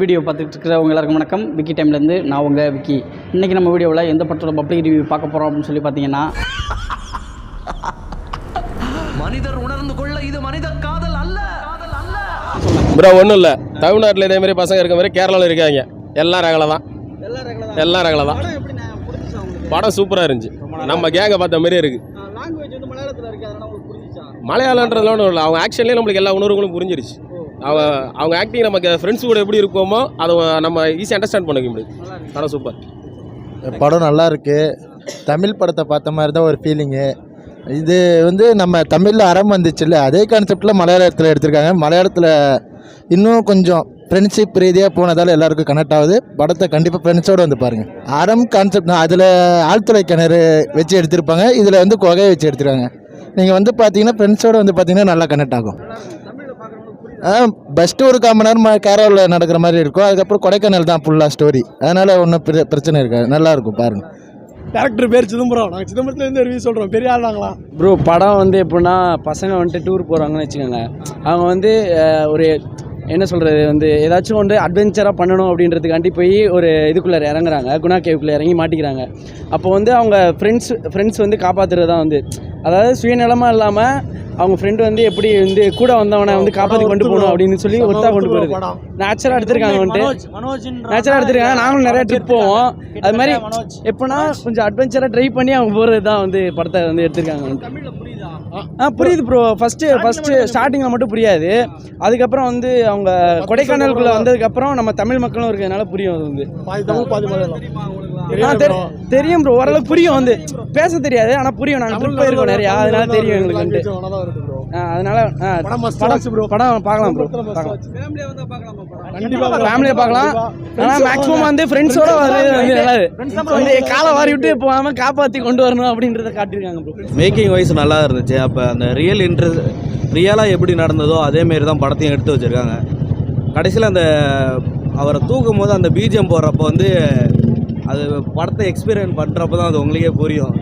Video பார்த்துட்டு இருக்கிறவங்க எல்லாருக்கும் வணக்கம். விக்கி டைம்லேருந்து நான் உங்கள் விக்கி. இன்றைக்கி நம்ம வீடியோவில் எந்த படத்தோட பப்ளிக் ரிவ்யூ பார்க்க போகிறோம் அப்படின்னு சொல்லி பார்த்தீங்கன்னா மனிதர் உணர்ந்து கொள்ள இது மனித காதல் அல்ல. ப்ரோ ஒன்றும் இல்லை. தமிழ்நாட்டில் இதே மாதிரி பசங்க இருக்க மாதிரி கேரளாவில் இருக்காங்க. எல்லாம் ரகலை தான். எல்லாம் ரகலை தான். படம் சூப்பராக இருந்துச்சு. நம்ம கேங்கை பார்த்த மாதிரியே இருக்கு. லாங்குவேஜ் வந்து மலையாளத்தில் இருக்குது அதனால் உங்களுக்கு புரிஞ்சிச்சா? மலையாளன்றதுல ஒன்றும் இல்லை. அவங்க ஆக்ஷன்லேயே நம்மளுக்கு எல்லா உணர்வுகளும் புரிஞ்சிருச்சு. அவங்க அவங்க ஆக்டிங் நமக்கு ஃப்ரெண்ட்ஸ் கூட எப்படி இருக்கோமோ அதை நம்ம ஈஸியாக அண்டர்ஸ்டாண்ட் பண்ணிக்க முடியும். படம் சூப்பர் படம் நல்லா இருக்கு. தமிழ் படத்தை பார்த்த மாதிரி தான் ஒரு ஃபீலிங்கு இது வந்து நம்ம தமிழில் அறம் வந்துச்சுல்ல அதே கான்செப்டில் மலையாளத்தில் எடுத்திருக்காங்க. மலையாளத்தில் இன்னும் கொஞ்சம் ஃப்ரெண்ட்ஷிப் ரீதியாக போனதால் எல்லாருக்கும் கனெக்ட் ஆகுது. படத்தை கண்டிப்பாக ஃப்ரெண்ட்ஸோடு வந்து பாருங்கள் அறம் கான்செப்ட் அதில் ஆழ்துளை கிணறு வச்சு எடுத்திருப்பாங்க. இதில் வந்து குகையை வச்சு எடுத்திருக்காங்க. நீங்கள் வந்து பார்த்தீங்கன்னா ஃப்ரெண்ட்ஸோடு வந்து பார்த்தீங்கன்னா நல்லா கனெக்ட் ஆகும். ஃபஸ்ட்டு ஒரு கால் மணி நேரம் கேரளாவில் நடக்கிற மாதிரி இருக்கும். அதுக்கப்புறம் கொடைக்கானல் தான் ஃபுல்லாக ஸ்டோரி அதனால் ஒன்றும் பிரச்சனை இருக்காது. நல்லா இருக்கும் பாருங்கள் டேரக்டர் பேர் சிதம்பரம். நாங்கள் சிதம்பரத்துலேருந்து ரிவ்யூ சொல்கிறோம் பெரிய ஆள் நாங்களாம். ப்ரோ படம் வந்து எப்படின்னா பசங்க வந்துட்டு டூர் போகிறாங்கன்னு வச்சுக்கோங்க. அவங்க வந்து ஒரு என்ன சொல்கிறது வந்து ஏதாச்சும் வந்து அட்வென்ச்சராக பண்ணணும் அப்படின்றதுக்காண்டி போய் ஒரு இதுக்குள்ளே இறங்குறாங்க. குணா கேவுக்குள்ளே இறங்கி மாட்டிக்கிறாங்க. அப்போ வந்து அவங்க ஃப்ரெண்ட்ஸ் ஃப்ரெண்ட்ஸ் வந்து காப்பாற்றுறது தான் வந்து. அதாவது சுயநலமாக இல்லாமல் அவங்க ஃப்ரெண்டு வந்து எப்படி வந்து கூட வந்தவனை வந்து காப்பாற்றி கொண்டு போகணும் அப்படின்னு சொல்லி ஒத்தா கொண்டு போகிறது நேச்சுரலாக எடுத்திருக்காங்க வந்துட்டு நேச்சுரலாக எடுத்திருக்காங்க. நாங்களும் நிறைய ட்ரிப் போவோம். அது மாதிரி எப்படின்னா கொஞ்சம் அட்வென்ச்சராக ட்ரை பண்ணி அவங்க போகிறது தான் வந்து படத்தை வந்து எடுத்திருக்காங்க வந்துட்டு ஆ புரியுது ப்ரோ ஃபஸ்ட்டு ஃபஸ்ட்டு ஸ்டார்டிங்கில் மட்டும் புரியாது. அதுக்கப்புறம் வந்து அவங்க கொடைக்கானலுக்குள்ளே வந்ததுக்கப்புறம் நம்ம தமிழ் மக்களும் இருக்கிறதுனால புரியும் அது வந்து. தெரியும் ப்ரோ ஓரளவுக்கு புரியும் வந்து. பேச தெரியாது ஆனால் புரியும். நாங்கள் ட்ரிப் போயிருக்கோம் நிறையா. அதனால தெரியும் எங்களுக்கு வந்து ஆ, அதனால படம் பார்க்கலாம் ப்ரோ கண்டிப்பாக ஃபேமிலியை பார்க்கலாம். ஆனால் மேக்ஸிமம் வந்து ஃப்ரெண்ட்ஸோட வர்றது வந்து நல்லது வந்து காலை வாரி விட்டு போகாமல் காப்பாற்றி கொண்டு வரணும் அப்படின்றத காட்டியிருக்காங்க ப்ரோ மேக்கிங் வைஸ் நல்லா இருந்துச்சு. அப்போ அந்த ரியல் இன்ட்ரெஸ்ட் ரியலாக எப்படி நடந்ததோ அதேமாரி தான் படத்தையும் எடுத்து வச்சுருக்காங்க. கடைசியில் அந்த அவரை தூக்கும் போது அந்த பிஜிஎம் போடுறப்போ வந்து அது படத்தை எக்ஸ்பீரியன்ஸ் பண்ணுறப்ப தான் அது உங்களுக்கே புரியும்.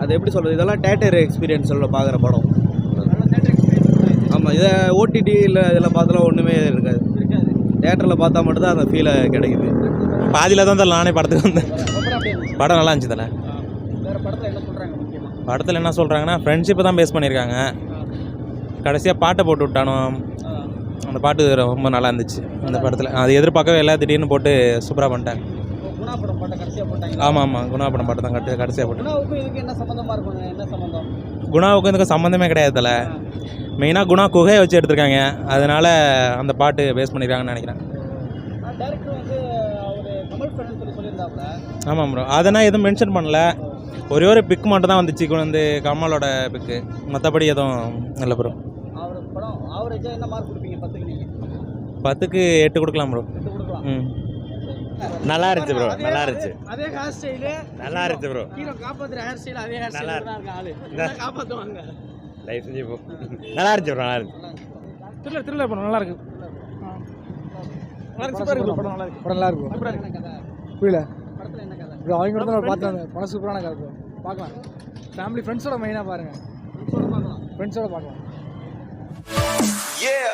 அது எப்படி சொல்கிறது இதெல்லாம் தேட்டர் எக்ஸ்பீரியன்ஸ் சொல்ல பார்க்குற படம். ஆமாம் இதை ஓடிடி இல்லை இதில் பார்த்தாலும் ஒன்றுமே இருக்காது. தேட்டரில் பார்த்தா மட்டும்தான் அந்த ஃபீலை கிடைக்குது. பாதியில் தான் தல நானே படத்துக்கு வந்தேன். படம் நல்லா இருந்துச்சு தல வேறு படத்தில் என்ன சொல்கிறாங்கன்னா ஃப்ரெண்ட்ஷிப்பை தான் பேஸ் பண்ணியிருக்காங்க. கடைசியாக பாட்டை போட்டு விட்டானோ அந்த பாட்டு ரொம்ப நல்லா இருந்துச்சு அந்த படத்தில். அது எதிர்பார்க்கவே இல்லை திடீர்னு போட்டு சூப்பராக பண்ணிட்டாங்க. ஆமாம் ஆமாம் குணா படம் பாட்டு தான் கட்டு கடைசியாக போட்டு குணாவுக்கும் இதுக்கு சம்மந்தம் கிடையாது தல மெயினாக குணா குகையை வச்சு எடுத்திருக்காங்க. அதனால அந்த பாட்டு பேஸ் பண்ணியிருக்காங்கன்னு நினைக்கிறேன். ஆமாம் ப்ரோ அதெல்லாம் எதுவும் மென்ஷன் பண்ணல. ஒரே ஒரு பிக் மட்டும் தான் வந்துச்சு. வந்து கமலோட பிக்கு மற்றபடி எதுவும் இல்லை ப்ரோ பத்துக்கு எட்டு கொடுக்கலாம் ப்ரோ ம். நல்லா இருந்துச்சு ப்ரோ நல்லா இருந்துச்சு அதே ஹேர் ஸ்டைலு நல்லா இருந்துச்சு ப்ரோ ஹீரோ காப்பாத்துற ஹேர் ஸ்டைல் அதே ஹேர் நல்லா ஸ்டைல் தான் இருக்க ஆளு. காப்பாத்துவாங்க? லைஃப் செஞ்சு போ. நல்லா இருந்துச்சு ப்ரோ நல்லா இருந்துச்சு திருவிழா திருவிழா படம் நல்லா இருக்கு சூப்பராக இருக்கு படம் நல்லா இருக்கு படம் நல்லா இருக்கு. என்ன கதை புரியல? படத்தில் என்ன கதை? ப்ரோ அவங்க கூட தான் பார்த்தேன். படம் சூப்பரான கதை ப்ரோ பார்க்கலாம். ஃபேமிலி ஃப்ரெண்ட்ஸோட மெயினாக பாருங்கள் ஃப்ரெண்ட்ஸோட பார்க்கலாம். Yeah.